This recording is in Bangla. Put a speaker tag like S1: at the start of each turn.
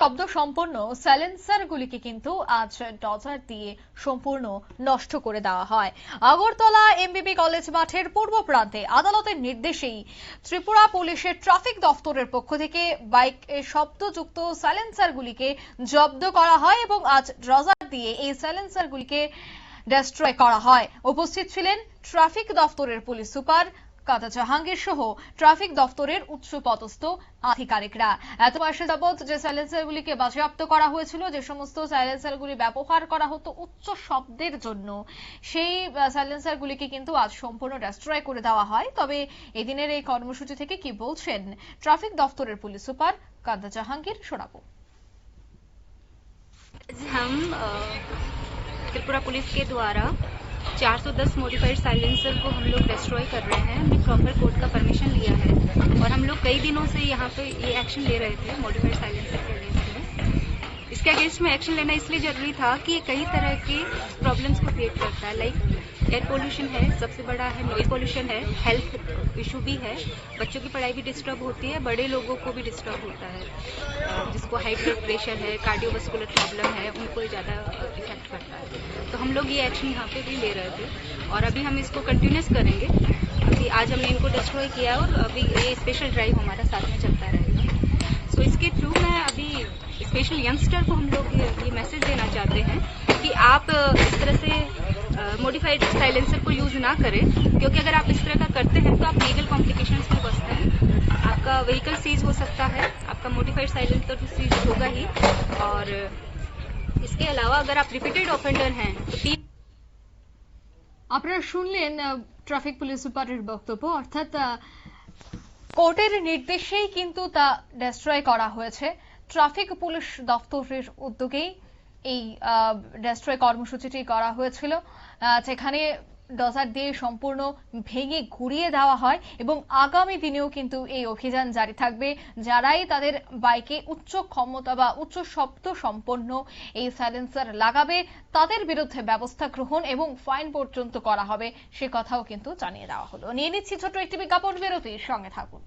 S1: শব্দ সম্পন্ন গুলিকে কিন্তু আজ ডজার দিয়ে সম্পূর্ণ নষ্ট করে দেওয়া হয়। আগরতলা এমবিবি কলেজ মাঠের পূর্ব প্রান্তে আদালতের নির্দেশেই ত্রিপুরা পুলিশের ট্রাফিক দফতরের পক্ষ থেকে বাইক শব্দযুক্ত গুলিকে জব্দ করা হয় এবং আজ ড্রজার দিয়ে এই গুলিকে ডেস্ট্রয় করা হয়। উপস্থিত ছিলেন ট্রাফিক দফতরের পুলিশ সুপার কাদা জাহাঙ্গীর সহ ট্রাফিক দফতরের উচ্চ পদস্থ আধিকারিকরা এত মাসে যাবৎ যে সাইলেন্সারগুলিকে বাজেয়াপ্ত করা হয়েছিল যে সমস্ত সাইলেন্সারগুলি ব্যবহার করা হতো উচ্চ শব্দের জন্য সেই সাইলেন্সারগুলিকে কিন্তু আজ সম্পূর্ণ ডেস্ট্রয় করে দেওয়া হয় তবে এদিনের এই কর্মসূচি থেকে কি বলছেন ট্রাফিক দফতরের পুলিশ সুপার কাদা জাহাঙ্গীর শোনাবো
S2: आज हम अ, त्रिपुरा पुलिस के द्वारा 410 मॉडिफाइड साइलेंसर को हम लोग डिस्ट्रॉय कर रहे हैं। हमने प्रॉपर कोर्ट का परमिशन लिया है। और हम लोग कई दिनों से यहाँ पे ये एक्शन ले रहे थे मॉडिफाइड साइलेंसर के अगेंस्ट में। इसके अगेंस्ट में एक्शन लेना इसलिए ज़रूरी था कि ये कई तरह के प्रॉब्लम्स को क्रिएट करता है। लाइक एयर पोल्यूशन है, सबसे बड़ा है नॉइज़ पोल्यूशन है हेल्थ इशू भी है। बच्चों की पढ़ाई भी डिस्टर्ब होती है, बड़े लोगों को भी डिस्टर्ब होता है। जिसको हाई ब्लड प्रेशर है कार्डियोवास्कुलर प्रॉब्लम है, उनको ज़्यादा इफ़ेक्ट करता है। तो हम लोग ये एक्शन यहाँ पे भी ले रहे थे। और अभी हम इसको कंटिन्यूस करेंगे। अभी आज हमने इनको डिस्ट्रॉय किया और अभी ये स्पेशल ड्राइव हमारा साथ में चलता रहेगा। सो इसके थ्रू मैं अभी स्पेशल यंगस्टर को हम लोग ये, मैसेज देना चाहते हैं कि आप इस तरह से मॉडिफाइड साइलेंसर को यूज़ ना करें। क्योंकि अगर आप इस तरह का करते हैं तो आप लीगल कॉम्प्लिकेशंस में बचते हैं। आपका व्हीकल सीज हो सकता है। आपका मॉडिफाइड साइलेंसर तो सीज होगा ही। और इसके अलावा अगर आप रिपीटेड ऑफेंडर हैं तो तीन
S1: আপনারা শুনলেন আহ, ট্রাফিক পুলিশ সুপারের বক্তব্য অর্থাৎ আহ, কোর্টের নির্দেশেই কিন্তু তা ডেস্ট্রয় করা হয়েছে ট্রাফিক পুলিশ দপ্তরের উদ্যোগেই এই ডেস্ট্রয় কর্মসূচিটি করা হয়েছিল আহ, যেখানে ডজার দিয়ে সম্পূর্ণ ভেঙে ঘুরিয়ে দেওয়া হয় এবং আগামী দিনেও কিন্তু এই অভিযান জারি থাকবে, যারাই তাদের বাইকে উচ্চ ক্ষমতা বা উচ্চ শব্দ সম্পন্ন এই সাইলেন্সার লাগাবে, তাদের বিরুদ্ধে ব্যবস্থা গ্রহণ এবং ফাইন পর্যন্ত করা হবে, সে কথাও কিন্তু জানিয়ে দেওয়া হলো। নিয়ে নিচ্ছি ছোট একটি বিজ্ঞাপন, বিরতির সঙ্গে থাকুন।